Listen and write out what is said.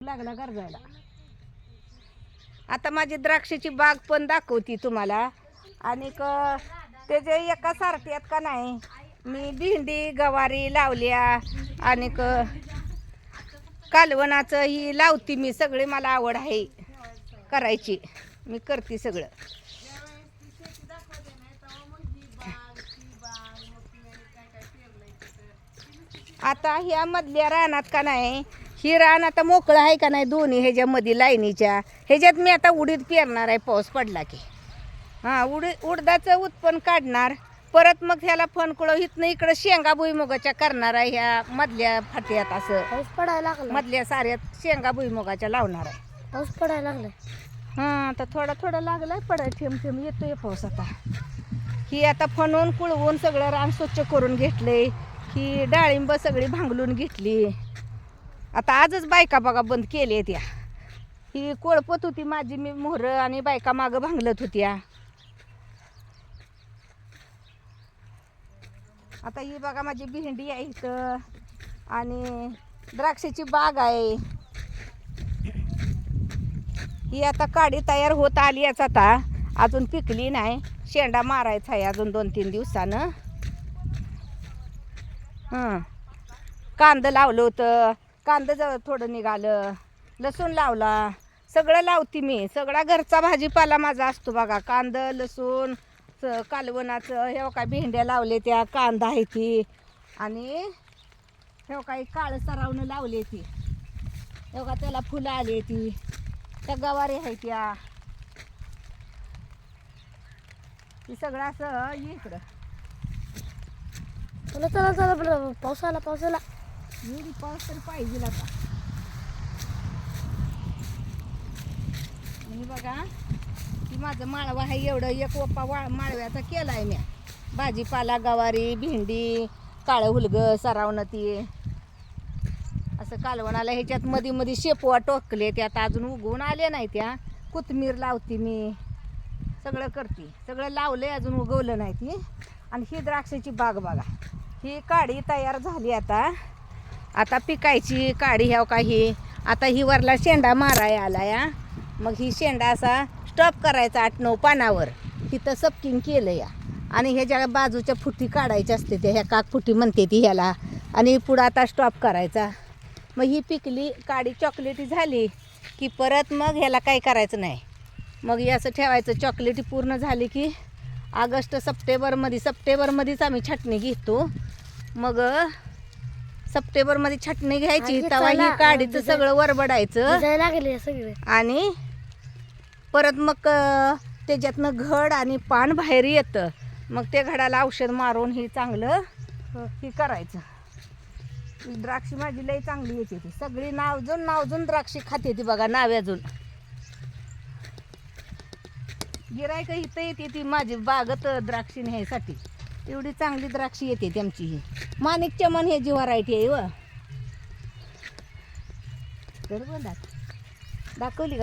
लागला गरजायला. आता माझी द्राक्षाची बाग पण दाखवती तुम्हाला. आणि क- त्याचे एका सारख्यात का नाही मी भेंडी गवारी लावल्या. आणि कालवणाचं ही लावती मी सगळे मला आवड आहे करायची. मी करते सगळं. आता ह्या मधल्या रानात का नाही ही रान आता मोकळं आहे का नाही दोन्ही ह्याच्यामध्ये लाईनीच्या? ह्याच्यात मी आता उडीद पेरणार आहे पाऊस पडला की. हां उडी उडदाचं उत्पन्न काढणार. परत मग ह्याला फणकुळं इथनं इकडं शेंगा भुईमुगाच्या करणार आहे ह्या मधल्या फाट्यात असं. पाऊस पडायला लागला. मधल्या साऱ्यात शेंगा भुईमुगाच्या लावणार आहे. पाऊस पडायला लागलाय हां आता थोडा थोडा लागलाय पडाय थेंब थेंब येतोय पाऊस आता. ही आता फणून कुळवून सगळं रान स्वच्छ करून घेतले ही डाळिंब सगळी भांगलून घेतली. आता आजच बायका बघा बंद केली त्या ही कोळपत होती माझी मी मोहरं आणि बायका मागं भांगलत होत्या. आता ही बघा माझी भेंडी आहे इथं आणि द्राक्षाची बाग आहे. ही आता काडी तयार होत आली याच आता. अजून पिकली नाही. शेंडा मारायचा आहे अजून दोन तीन दिवसानं. हां. कांदं लावलं होतं. कांदा जवळ थोडं निघालं लसूण लावला सगळं लावते मी. सगळा घरचा भाजीपाला माझा असतो बघा. कांदा लसूण स- कालवणाचं हे काय भेंड्या लावले त्या कांदा आहे ती. आणि हे काही काळं सरावणं लावले ती. हे का त्याला फुलं आली ती. त्या गवारी आहे त्या. ती सगळं असं इकडं. चला चला चला आला पाऊस आला पाऊस तर पाहिजे आता. आणि बघा की माझं माळवा आहे एवढं. एक ओपा वा माळव्याचा केला आहे मी. भाजीपाला गवारी भेंडी काळं हुलगं सरावणं ती. असं कालवणाला ह्याच्यात मध्ये मध्ये शेपवा टोकले त्यात आता अजून उगवून आले नाही त्या. कोथमीर लावते मी. सगळं करते. सगळं लावलंय अजून उगवलं नाही ती. आणि ही द्राक्षाची बाग बघा. ही काडी तयार झाली आता. आता पिकायची काडी ह्याव काही आता ही वरला शेंडा माराय आला या मग ही शेंडा असा स्टॉप करायचा आठ नऊ पानावर. तिथं सपकिंग केलं या आणि ह्याच्या बाजूच्या फुटी काढायच्या असते त्या ह्या काक फुटी म्हणते ती ह्याला. आणि पुढं आता स्टॉप करायचा. मग ही पिकली काडी चॉकलेटी झाली की परत मग ह्याला काही करायचं नाही. मग हे असं ठेवायचं चॉकलेटी पूर्ण झाली की ऑगस्ट सप्टेंबरमध्ये सप्टेंबरमध्येच आम्ही छटणी घेतो. मग सप्टेंबरमध्ये छटणी घ्यायची. आणि तेव्हा ही त्याला, अं, सगळं वरबडायचं. भिजायला लागले सगळे. आणि परत मग अं, त्याच्यातनं घड आणि पान बाहेर येतं. मग ते घडाला औषध मारून हे चांगलं हं. हे करायचं. द्राक्षी माझी लई चांगली येते ती. सगळी नावजून नावजून द्राक्षी खाते ती बघा नाव्याजून गिरायक इथं येते ती माझी बागत द्राक्षी न्यायसाठी एवढी चांगली द्राक्ष येते त्यांची ही. माणिक चमन हे जी व्हरायटी आहे व. बरोबर दाखवली का?